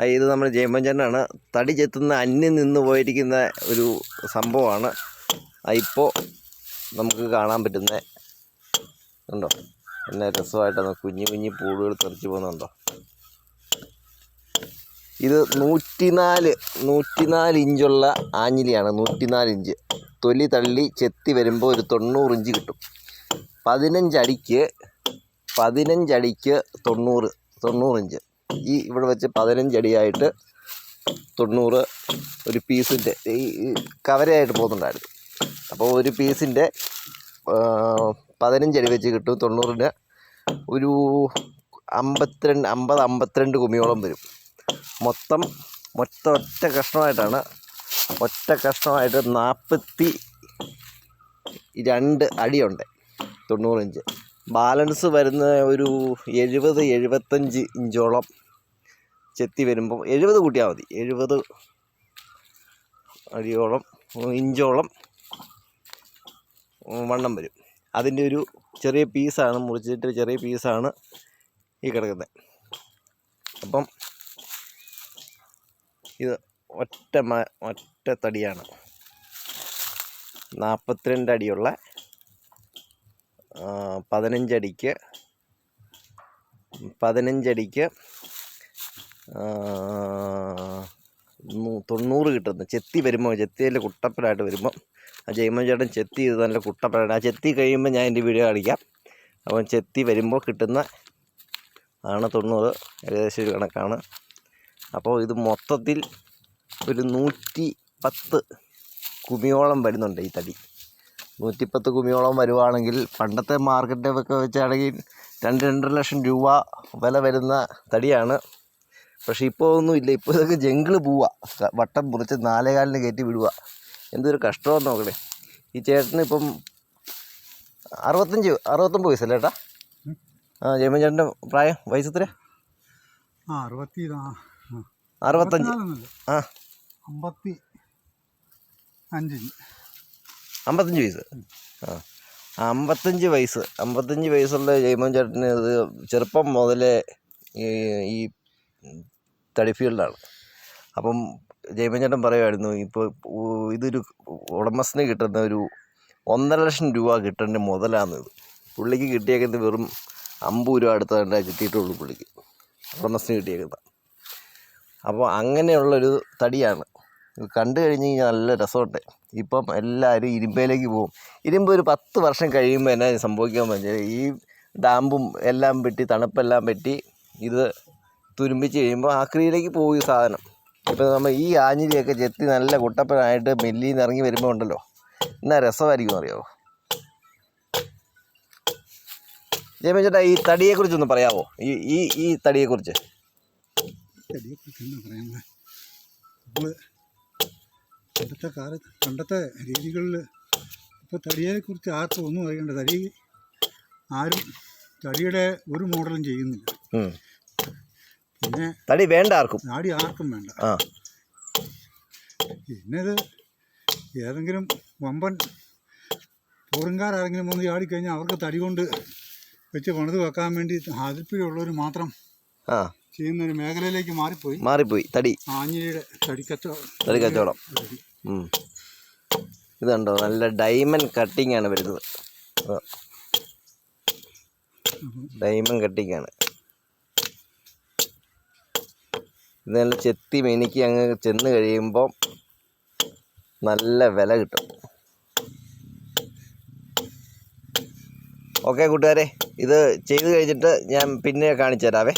ഇത് നമ്മൾ ജയമഞ്ചനാണ് തടി ചെത്തുന്ന അന്യം നിന്ന് പോയിരിക്കുന്ന ഒരു സംഭവമാണ്. ഇപ്പോൾ നമുക്ക് കാണാൻ പറ്റുന്ന ഉണ്ടോ എന്നെ രസമായിട്ടാണ് കുഞ്ഞു കുഞ്ഞു പൂടുകൾ തെറിച്ച് പോകുന്നുണ്ടോ? ഇത് നൂറ്റിനാല് നൂറ്റിനാല് ഇഞ്ചുള്ള ആഞ്ഞിലിയാണ്. നൂറ്റിനാല് ഇഞ്ച്. തൊലി തള്ളി ചെത്തി വരുമ്പോൾ ഒരു തൊണ്ണൂറ് ഇഞ്ച് കിട്ടും. പതിനഞ്ചടിക്ക് പതിനഞ്ചടിക്ക് തൊണ്ണൂറ് തൊണ്ണൂറ് ഇഞ്ച്. ഈ ഇവിടെ വെച്ച് പതിനഞ്ചടിയായിട്ട് തൊണ്ണൂറ് ഒരു പീസിന്റെ ഈ കവരയായിട്ട് പോകുന്നുണ്ടായിരുന്നു. അപ്പോൾ ഒരു പീസിന്റെ പതിനഞ്ചടി വെച്ച് കിട്ടും. തൊണ്ണൂറിന് ഒരു അമ്പത്തിരണ്ട് അമ്പത് അമ്പത്തിരണ്ട് കുമിയോളം വരും. മൊത്തം മൊത്തം ഒറ്റ കഷ്ണമായിട്ടാണ് ഒറ്റ കഷ്ണമായിട്ട് നാൽപ്പത്തി രണ്ട് അടിയുണ്ട് തൊണ്ണൂറ് ഇഞ്ച്. ബാലൻസ് വരുന്ന ഒരു എഴുപത് എഴുപത്തഞ്ച് ഇഞ്ചോളം ചെത്തി വരുമ്പോൾ എഴുപത് കൂട്ടിയാൽ മതി. എഴുപത് അടിയോളം ഇഞ്ചോളം വണ്ണം വരും. അതിന്റെ ഒരു ചെറിയ പീസാണ് മുറിച്ചിട്ട് ചെറിയ പീസാണ് ഈ കിടക്കുന്നത്. അപ്പം ഇത് ഒറ്റ മ ഒറ്റ തടിയാണ്. നാൽപ്പത്തിരണ്ട് അടിയുള്ള പതിനഞ്ചടിക്ക് പതിനഞ്ചടിക്ക് തൊണ്ണൂറ് കിട്ടുന്നത് ചെത്തി വരുമ്പോൾ ചെത്തിയിൽ കുട്ടപ്പനായിട്ട് വരുമ്പോൾ ആ ജയ്മോൻ ചേട്ടൻ ചെത്തി ചെയ്ത് നല്ല കുട്ടപ്പനായിട്ട് ആ ചെത്തി കഴിയുമ്പോൾ ഞാൻ എന്റെ വീഡിയോ കാണിക്കാം. അപ്പം ചെത്തി വരുമ്പോൾ കിട്ടുന്ന ആണ് തൊണ്ണൂറ് ഏകദേശം ഒരു കണക്കാണ്. അപ്പോൾ ഇത് മൊത്തത്തിൽ ഒരു നൂറ്റി പത്ത് കുമിയോളം വരുന്നുണ്ട് ഈ തടി. നൂറ്റിപ്പത്ത് കുമിയോളം വരുവാണെങ്കിൽ പണ്ടത്തെ മാർക്കറ്റൊക്കെ വെച്ചാണെങ്കിൽ രണ്ട് രണ്ടര ലക്ഷം രൂപ വില വരുന്ന തടിയാണ്. പക്ഷേ ഇപ്പോൾ ഒന്നും ഇല്ല. ഇപ്പോൾ ഇതൊക്കെ ജംഗിൾ പോവുക വട്ടം മുറിച്ച് നാലേകാലിന് കയറ്റി വിടുക എന്തൊരു കഷ്ടമെന്ന് നോക്കണേ. ഈ ചേട്ടന് ഇപ്പം അറുപത്തഞ്ച് അറുപത്തൊമ്പത് വയസ്സല്ലേ ചേട്ടാ ആ ജയമൻ ചേട്ടന്റെ പ്രായം വയസ്സ് എത്ര അറുപത്തി. അറുപത്തഞ്ച്. ആ. അമ്പത്തി അഞ്ചിന് അമ്പത്തഞ്ച് വയസ്സ്. ആ, അമ്പത്തഞ്ച് വയസ്സ്. അമ്പത്തഞ്ച് വയസ്സുള്ള ജയമോൻ ചേട്ടന് ഇത് ചെറുപ്പം മുതലേ ഈ തടി ഫീൽഡാണ്. അപ്പം ജയ്മൻ ചേട്ടൻ പറയുമായിരുന്നു ഇപ്പോൾ ഇതൊരു ഉടമസ്ഥന് കിട്ടുന്ന ഒരു ഒന്നര ലക്ഷം രൂപ കിട്ടേണ്ട മുതലാണ് ഇത്. പുള്ളിക്ക് കിട്ടിയേക്കുന്നത് വെറും അമ്പത് രൂപ അടുത്തതാണ്ടേ കിട്ടിയിട്ടുള്ളൂ പുള്ളിക്ക്. ഉടമസ്ഥന് കിട്ടിയേക്കുന്നത്. അപ്പോൾ അങ്ങനെയുള്ളൊരു തടിയാണ്. കണ്ടു കഴിഞ്ഞ് കഴിഞ്ഞാൽ നല്ല രസമുണ്ട്. ഇപ്പം എല്ലാവരും ഇരുമ്പയിലേക്ക് പോകും. ഇരുമ്പ് ഒരു പത്ത് വർഷം കഴിയുമ്പോൾ എന്നാ സംഭവിക്കാൻ പറ്റിയത് ഈ ഡാമ്പും എല്ലാം വെട്ടി തണുപ്പെല്ലാം വെട്ടി ഇത് തുരുമ്പിച്ച് കഴിയുമ്പോൾ ആക്രിയിലേക്ക് പോകും ഈ സാധനം. ഇപ്പം നമ്മൾ ഈ ആഞ്ഞിലിയൊക്കെ ചെത്തി നല്ല കുട്ടപ്പനായിട്ട് മില്ലിൽ നിന്ന് ഇറങ്ങി വരുമ്പോൾ ഉണ്ടല്ലോ. എന്നാ രസമായിരിക്കും അറിയാമോ ജയമൻ ചേട്ടാ ഈ തടിയെക്കുറിച്ചൊന്ന് പറയാമോ ഈ ഈ ഈ തടിയെക്കുറിച്ച്. പണ്ടത്തെ കാലത്ത് പണ്ടത്തെ രീതികളിൽ ഇപ്പോൾ തടിയെക്കുറിച്ച് ആർക്കും ഒന്നും അറിയേണ്ട തടി ആരും തടിയുടെ ഒരു മോഡലും ചെയ്യുന്നില്ല. തടി വേണ്ട ആർക്കും. താടി ആർക്കും വേണ്ട. ആ. പിന്നെ ഇത് ഏതെങ്കിലും വമ്പൻ ടൂറിൻകാരാരെങ്കിലും വന്ന് ചാടിക്കഴിഞ്ഞാൽ അവർക്ക് തടി കൊണ്ട് വെച്ച് പണിത് വെക്കാൻ വേണ്ടി താല്പര്യമുള്ളവർ മാത്രം ആ. ചെയ്യുന്ന ഒരു മേഖലയിലേക്ക് മാറിപ്പോയി. മാറിപ്പോയി. തടി. ആഞ്ഞിലിയുടെ തടിക്കച്ചവടം. തടി കച്ചവടം. ഉം. ഇത് കണ്ടോ? നല്ല ഡയമണ്ട് കട്ടിംഗ് ആണ് വരുന്നത്. ഡയമണ്ട് കട്ടിംഗ് ആണ് ഇത് നല്ല ചെത്തി മെനിക്ക് അങ്ങ് ചെന്ന് കഴിയുമ്പോൾ നല്ല വില കിട്ടും. ഓക്കെ കൂട്ടുകാരെ ഇത് ചെയ്ത് കഴിഞ്ഞിട്ട് ഞാൻ പിന്നെ കാണിച്ചു തരാവേ